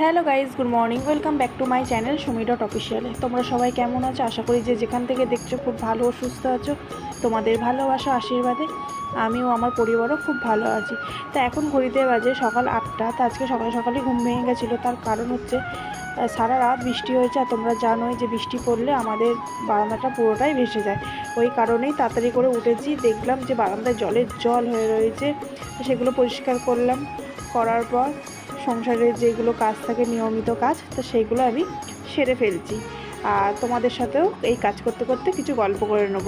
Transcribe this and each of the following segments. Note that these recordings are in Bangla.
Hello guys good morning. Welcome back to my channel Sumi dot official. তোমরা সবাই কেমন আছো? আশা করি যে যেখান থেকে দেখছ খুব ভালো সুস্থ আছো। তোমাদের ভালোবাসা, আশীর্বাদে আমিও আমার পরিবারও খুব ভালো আছি। তা এখন ঘড়িতে বাজে সকাল আটটা। তা আজকে সকাল সকালে ঘুম ভেঙে গেছিল। তার কারণ হচ্ছে সারা রাত বৃষ্টি হয়েছে। আর তোমরা জানোই যে বৃষ্টি পড়লে আমাদের বারান্দাটা পুরোটাই ভেসে যায়। ওই কারণেই তাড়াতাড়ি করে উঠেছি। দেখলাম যে বারান্দায় জলের জল হয়ে রয়েছে। সেগুলো পরিষ্কার করলাম। করার পর সংসারের যেগুলো কাজ থাকে, নিয়মিত কাজ, তো সেইগুলো আমি সেরে ফেলছি। আর তোমাদের সাথেও এই কাজ করতে করতে কিছু গল্প করে নেব।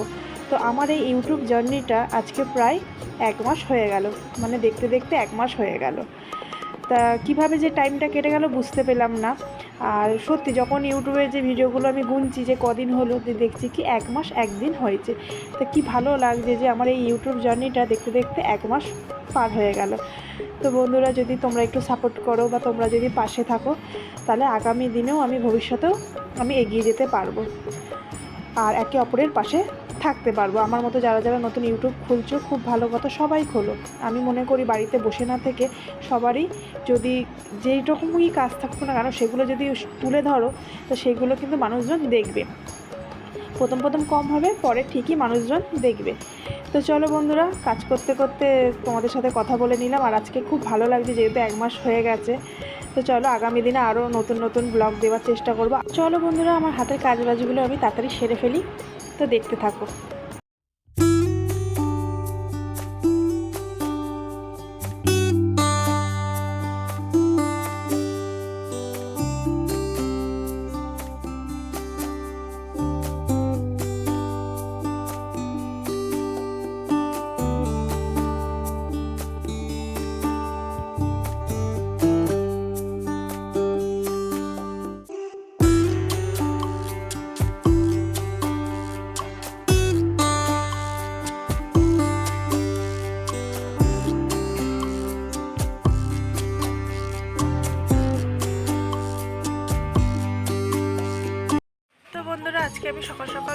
তো আমার এই ইউটিউব জার্নিটা আজকে প্রায় এক মাস হয়ে গেল। মানে দেখতে দেখতে এক মাস হয়ে গেল। তা কীভাবে যে টাইমটা কেটে গেল বুঝতে পেলাম না। আর সত্যি যখন ইউটিউবের যে ভিডিওগুলো আমি গুনছি যে কদিন হলো দেখছি কি এক মাস একদিন হয়েছে। তা কি ভালো লাগছে যে আমার এই ইউটিউব জার্নিটা দেখতে দেখতে এক মাস পার হয়ে গেল। তো বন্ধুরা, যদি তোমরা একটু সাপোর্ট করো বা তোমরা যদি পাশে থাকো, তাহলে আগামী দিনেও আমি ভবিষ্যতেও আমি এগিয়ে যেতে পারব। আর একে অপরের পাশে থাকতে পারব। আমার মতো যারা যারা নতুন ইউটিউব খুলছো, খুব ভালো কথা সবাই খোলো। আমি মনে করি বাড়িতে বসে না থেকে সবারই যদি যেই রকমই কাজ থাকুক না কেন, সেগুলো যদি তুলে ধরো, তো সেগুলো কিন্তু মানুষজন দেখবে। প্রথম প্রথম কম হবে, পরে ঠিকই মানুষজন দেখবে। তো চলো বন্ধুরা, কাজ করতে করতে তোমাদের সাথে কথা বলে নিলাম, আর আজকে খুব ভালো লাগছে যেহেতু এক মাস হয়ে গেছে। তো চলো আগামী দিনে আরও নতুন নতুন ব্লগ দেওয়ার চেষ্টা করব। চলো বন্ধুরা, আমার হাতের কাজবাজগুলো আমি তাড়াতাড়ি সেরে ফেলি, তো দেখতে থাকো।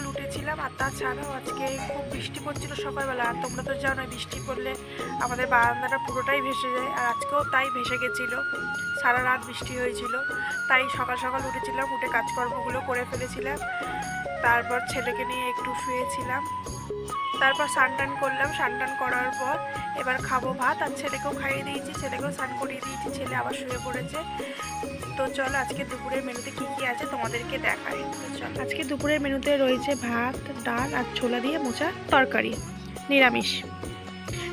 সকাল উঠেছিলাম, আর তাছাড়াও আজকে খুব বৃষ্টি পড়ছিল সকালবেলা। আর তোমরা তো জানোই, বৃষ্টি পড়লে আমাদের বারান্দাটা পুরোটাই ভেসে যায়, আর আজকেও তাই ভেসে গেছিল। সারা রাত বৃষ্টি হয়েছিল, তাই সকাল সকাল উঠেছিলাম, উঠে কাজকর্মগুলো করে ফেলেছিলাম। তারপর ছেলেকে নিয়ে একটু শুয়েছিলাম। তারপর স্নান টান করলাম টান করার পর এবার খাব ভাত, আর ছেলেকেও খাইয়ে দিয়েছি, ছেলেকেও স্নান করিয়ে দিয়েছি, ছেলে আবার শুয়ে পড়েছে। তো চলো আজকে দুপুরের মেনুতে কি কি আছে তোমাদেরকে দেখাই। তো চলো। আজকে দুপুরের মেনুতে রয়েছে ভাত, ডাল আর ছোলা দিয়ে মোচা তরকারি, নিরামিষ।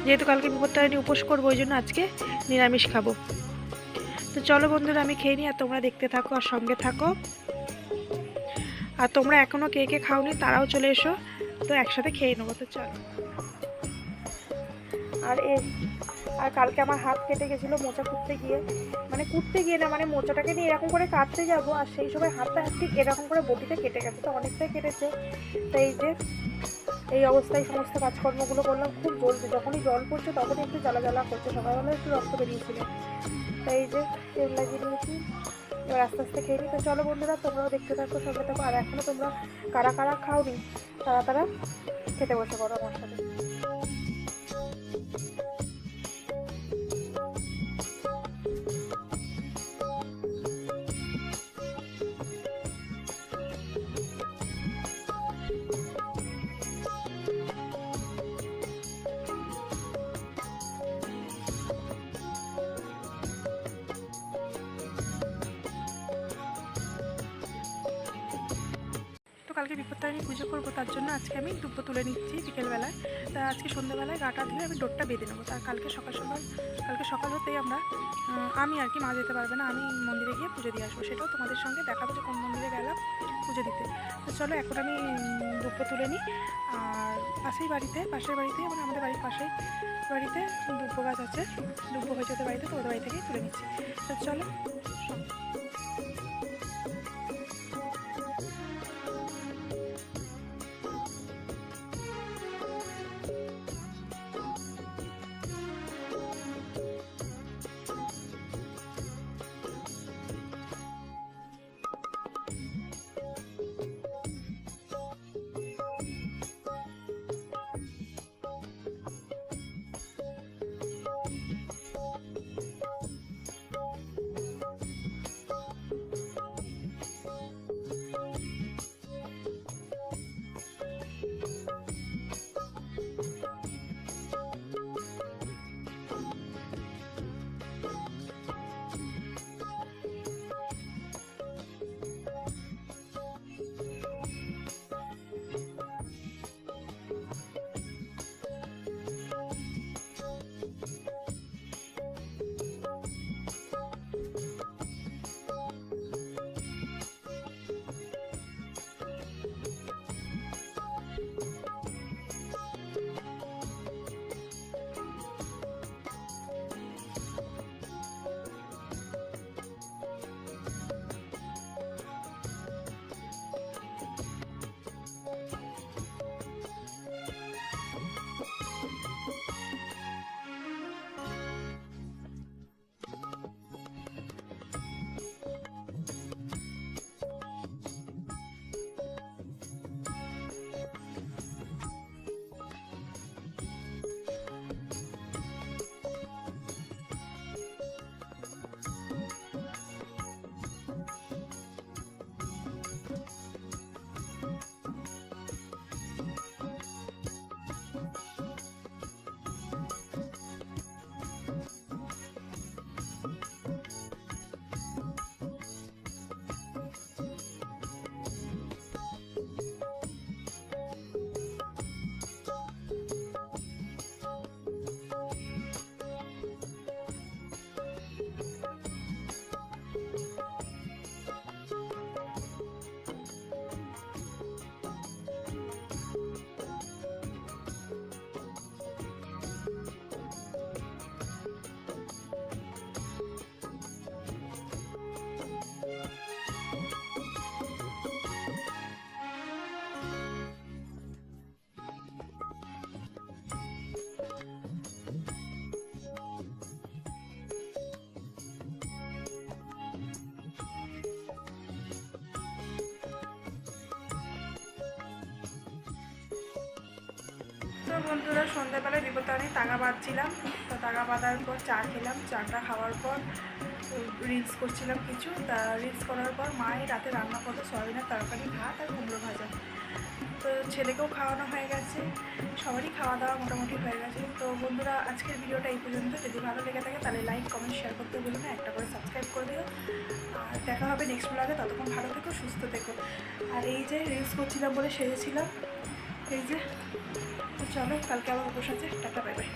যেহেতু কালকে বিপত্তারিণী উপোস করব, ওই জন্য আজকে নিরামিষ খাব। তো চলো বন্ধুরা, আমি খেয়ে নিই আর তোমরা দেখতে থাকো আর সঙ্গে থাকো। আর তোমরা এখনও কে কে খাওনি তারাও চলে এসো, তো একসাথে খেয়ে নেব, তো চলো। আর এ আর কালকে আমার হাত কেটে গেছিল মোচা কুটতে গিয়ে। মানে কুটতে গিয়ে না মানে মোচাটাকে নিয়ে এরকম করে কাটতে যাব, আর সেই সময় হাতটা ঠিক এরকম করে বটিতে কেটে গেছে, তো অনেকটাই কেটেছে। তো এই যে, এই অবস্থায় সমস্ত কাজকর্মগুলো করলাম, খুব জলদি, যখনই জল পড়ছে তখনই একটু জ্বালা জ্বালা করছে সকালবেলা একটু রক্ত বেরিয়েছিল। তো এই যে, তেল লাগিয়ে নিয়েছি, এবার আস্তে আস্তে খেয়ে নিই। তো চলো বন্ধুরা, তোমরাও দেখতে থাকো, সঙ্গে থাকো, আর এখনও তোমরা কারা কারা খাওনি, তারা তারা খেতে বসে পড়ো আমার সাথে। কালকে বিপত্তারিণী পুজো করব, তার জন্য আজকে আমি দুব্বো তুলে নিচ্ছি বিকেলবেলায়। তা আজকে সন্ধ্যাবেলায় গাটা ধুয়ে আমি ডোরটা বেঁধে নেব। তার কালকে সকাল সকাল, কালকে সকাল হতেই আমরা আমি আর কি মা যেতে পারবে না, আমি মন্দিরে গিয়ে পুজো দিয়ে আসব। সেটাও তোমাদের সঙ্গে দেখাবো যে কোন মন্দিরে গেলাম পুজো দিতে। তো চলো এখন আমি দুব্বো তুলে নিই। আর পাশেই বাড়িতে, পাশের বাড়িতে মানে আমাদের বাড়ির পাশেই বাড়িতে দুব্বো গাছ আছে। দুব্বো হয়েছে ওদের বাড়িতে তো ওদের বাড়ি থেকেই তুলে নিচ্ছি। তো চলো বন্ধুরা সন্ধ্যাবেলায় বিপত্তানি তাগা বাঁধছিলাম। তো তাগা বাঁধার পর চা খেলাম, চাটা খাওয়ার পর রিলস করছিলাম কিছু। তা রিলস করার পর মাই রাতে রান্না করতো সয়াবিনের তরকারি, ভাত আর কুমড়ো ভাজা। তো ছেলেকেও খাওয়ানো হয়ে গেছে। সবারই খাওয়া দাওয়া মোটামুটি হয়ে গেছে। তো বন্ধুরা, আজকের ভিডিওটা এই পর্যন্ত। যদি ভালো লেগে থাকে তাহলে লাইক কমেন্ট শেয়ার করতে ভুলো না। একটা করে সাবস্ক্রাইব করে দিও। আর দেখা হবে নেক্সট ব্লগে ততক্ষণ ভালো থেকো, সুস্থ থেকো। আর এই যে রিলস করছিলাম বলে সেজেছিলাম, এই যে চলো কালকে আবার উপোস আছে টাটা বাই